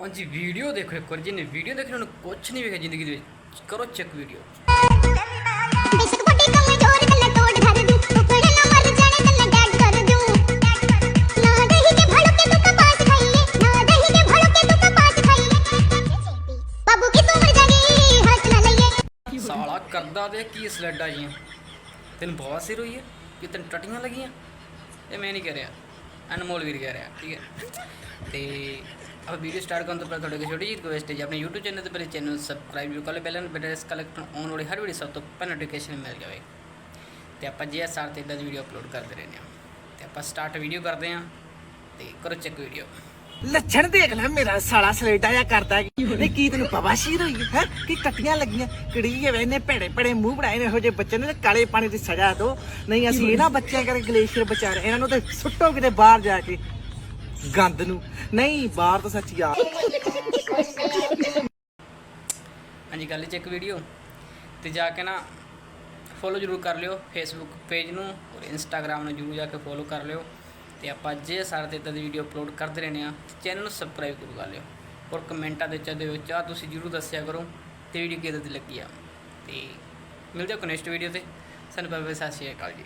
ਹਾਂਜੀ ਵੀਡੀਓ ਦੇਖੋ ਇੱਕ ਵਾਰ, ਜਿਹਨੇ ਵੀਡੀਓ ਦੇਖਣ ਨੂੰ ਕੁਝ ਨਹੀਂ ਵੇਖਿਆ ਜ਼ਿੰਦਗੀ ਦੇ ਵਿੱਚ। ਕਰੋ ਚੈੱਕ ਵੀਡੀਓ ਸਾਲਾ ਕਰਦਾ ਦੇ ਕੀ ਸਲੈਡਾਂ ਜੀਆਂ ਤੈਨੂੰ ਬਹੁਤ ਸਿਰ ਹੋਈ ਹੈ ਕਿ ਤੈਨੂੰ ਟਟੀਆਂ ਲੱਗੀਆਂ। ਇਹ ਮੈਂ ਨਹੀਂ ਕਹਿ ਰਿਹਾ ਅਨਮੋਲ ਵੀਰ ਕਹਿ ਰਿਹਾ, ਠੀਕ ਹੈ। ਤੇ ਆਪਾਂ ਵੀਡੀਓ ਸਟਾਰਟ ਕਰਨ ਤੋਂ ਪਹਿਲਾਂ ਤੁਹਾਡੇ ਕੋਲ ਛੋਟੀ ਜਿਹੀ ਰਿਕੁਐਸਟ ਹੈ ਜੀ ਆਪਣੇ YouTube ਚੈਨਲ ਤੇ ਪਹਿਲੇ ਚੈਨਲ ਨੂੰ ਸਬਸਕ੍ਰਾਈਬ ਜੋ ਕਰ ਲੈ ਬੈਲ ਬਟਨ ਇਸ ਕਲੈਕਟ ਆਉਣ ਵਾਲੀ ਹਰ ਵੀਡੀਓ ਸਭ ਤੋਂ ਪਹਿਲਾਂ ਨੋਟੀਫਿਕੇਸ਼ਨ ਮਿਲ ਜਾਵੇ। ਤੇ ਆਪਾਂ ਜੇ ਸਾਰ ਤੇ ਇਦਾਂ ਦੀ ਵੀਡੀਓ ਅਪਲੋਡ ਕਰਦੇ ਰਹਿੰਦੇ ਹਾਂ। ਤੇ ਆਪਾਂ ਸਟਾਰਟ ਵੀਡੀਓ ਕਰਦੇ ਹਾਂ ਤੇ ਕਰੋ ਚੈੱਕ ਵੀਡੀਓ ਲੱਛਣ ਦੇਖ ਲੈ ਮੇਰਾ ਸਾਲਾ ਸਲੇਟਾ ਜਾਂ ਕਰਦਾ ਕੀ ਨਹੀਂ ਕੀ ਤੈਨੂੰ ਬਵਾਸ਼ੀਰ ਹੋਈ ਹੈ? ਕੀ ਟੱਟੀਆਂ ਲੱਗੀਆਂ? ਕਿੜੀ ਐ ਇਹਨੇ ਭੜੇ ਭੜੇ ਮੂੰਹ ਬਣਾਏ ਨੇ ਇਹੋ ਜਿਹੇ ਬੱਚੇ ਨੇ ਕਾਲੇ ਪਾਣੀ ਦੀ ਸਜ਼ਾ ਦਿਓ। ਨਹੀਂ ਅਸੀਂ ਇਹਨਾਂ ਬੱਚਿਆਂ ਕਰਕੇ ਗਲੇਸ਼ੀਅਰ ਬਚਾ ਰਹੇ ਇਹਨਾਂ ਨੂੰ ਤੇ ਸੁੱਟੋ ਕਿਤੇ ਬਾਹਰ ਜਾ ਕੇ। ਗੰਦ ਨੂੰ। ਨਹੀਂ, ਬਾਹਰ ਤਾਂ ਸੱਚੀ ਯਾਰ ਹਾਂਜੀ ਗੱਲ ਲਈ ਚੈੱਕ ਵੀਡੀਓ ਤੇ ਜਾ ਕੇ ਨਾ ਫੋਲੋ ਜ਼ਰੂਰ ਕਰ ਲਿਓ ਫੇਸਬੁੱਕ ਪੇਜ ਨੂੰ ਔਰ ਇੰਸਟਾਗ੍ਰam ਨੂੰ ਜ਼ਰੂਰ ਜਾ ਕੇ ਫੋਲੋ ਕਰ ਲਿਓ ਤੇ ਆਪਾਂ ਜੇ ਸਾਰੇ ਤੇ ਇਦਾਂ ਦੀ ਵੀਡੀਓ ਅਪਲੋਡ ਕਰਦੇ ਰਹਿੰਦੇ ਆ ਚੈਨਲ ਨੂੰ ਸਬਸਕ੍ਰਾਈਬ ਜ਼ਰੂਰ ਕਰ ਲਿਓ ਔਰ ਕਮੈਂਟਾਂ ਦੇ ਵਿੱਚ ਦੇ ਚਾਹ ਤੁਸੀਂ ਜ਼ਰੂਰ ਦੱਸਿਆ ਕਰੋ ਤੇ ਵੀਡੀਓ ਕਿਹਦੇ ਤੇ ਲੱਗੀ ਆ। ਤੇ ਮਿਲਦੇ ਹਾਂ ਨੈਕਸਟ ਵੀਡੀਓ ਤੇ। ਸਾਨੂੰ ਬਾਏ ਸਤਿ ਸ਼੍ਰੀ ਅਕਾਲ ਜੀ।